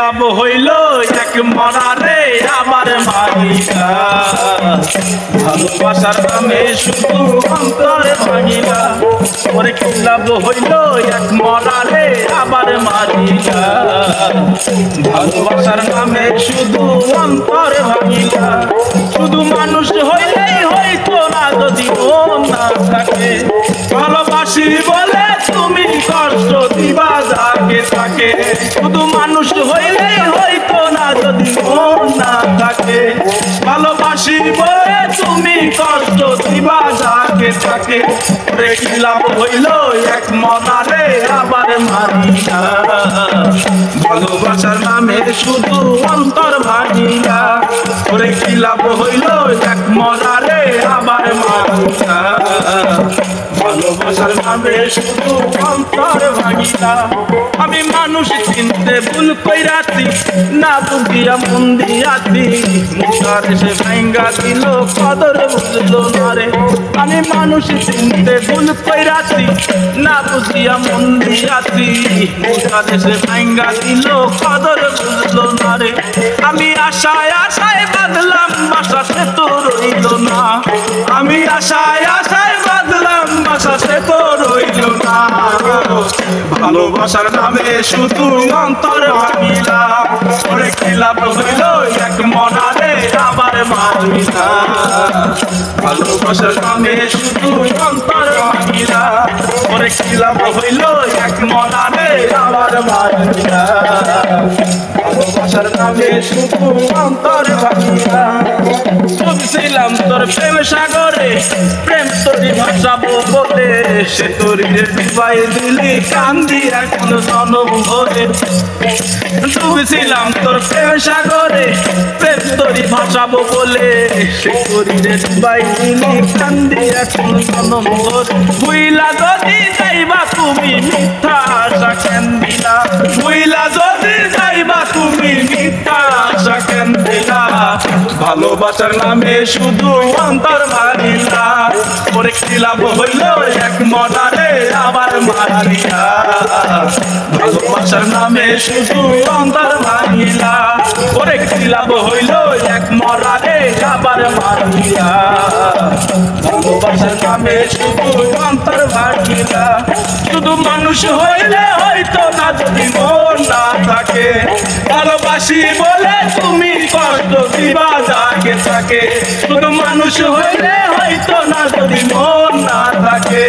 লাভ হইল, এক মরারে আবার মারিলা ভালোবাসার নামে শুধু কি লাভ হইল, এক মারিলা ভালোবাসার নামে শুধু অন্তর ভাঙিলা শুধু মানুষ হইলেই হইতো না যদি মন না থাকে। ভালোবাসি বলে থাকে। শুধু মানুষ হইলেই হইতো না যদি মন না থাকে। ভালোবাসি বলে তুমি কষ্ট দিবা, যাকে ওরে লাভ হইল এক মনারে, আবার মারিয়া ভালোবাসার নামে শুধু অন্তর ভাঙিয়া ওরে কি লাভ হইল এক মনারে, আবার মারিয়া আমি মানুষ চিনতে ভুল কইরাছি, না বুঝিয়া মন দিয়াছি। মুখার সে ভাঙ্গা দিল, কদর বুঝলো না রে। আমি মানুষ চিনতে ভুল না মন দিয়াছি। মুখার সে দিল, কদর বুঝলো না রে। আমি আশায় আশায় বাঁধলাম বাসা সে তো রইল না। আমি আশায় ভালোবাসার নামে শুধু অন্তর ভাঙিলা ওরে হইল এক মনারে আবার মারিলা। ভালোবাসার নামে শুধু অন্তর ভাঙিলা ওরে খিলাপ হইল এক মনারে আবার মারিলা। ভালোবাসার নামে শুধু অন্তর ভাঙিলা বুঝছিলাম তোর প্রেম সাগরে, প্রেম তোরি ভাসাবো বলে। সে তোরি ডুবাই দিলি কান্দি এখন জনম ভরে ডুবছিলাম তোর প্রেম সাগরে, প্রেম তোরি ভাসাবো বলে। সে তোরি ডুবাই দিলি কান্দি এখন জনম ভরে বুইলা যদি যাইবা তুমি মিথ্যা আশা কেন দিলা? বুইলা ভালোবাসার নামে শুধু অন্তর মারিলা কি লাভ হইল এক মনারে আবার মারিয়া ভালোবাসার নামে শুধু অন্তর মারিলা কি লাভ হইল এক মরারে আবার মারিয়া ভালোবাসার নামে শুধু অন্তর মারিলা শুধু মানুষ হইলে হয়তো না যদি মন না থাকে। ভালোবাসি থাকে। শুধু মানুষ হইলে হয়তো না যদি মন না থাকে।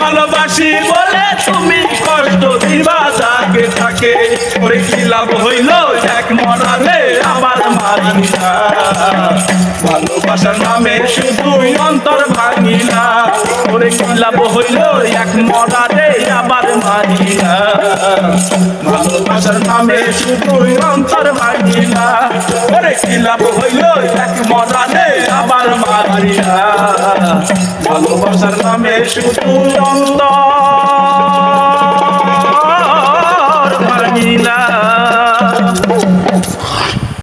ভালোবাসি বলে তুমি কষ্ট দিবা, যাকে থাকে। ওরে কি লাভ হইল এক মরালে আমার মারিনা ভালোবাসার নামে শুধু অন্তর ভাঙিলা ওরে কি লাভ হইল এক মরালে আবার মারিনা ভালোবাসার নামে শুধু অন্তর ভাঙিলা ওরে কি লাভ হইল এক ভালোবাসার নামে শুধু অন্তর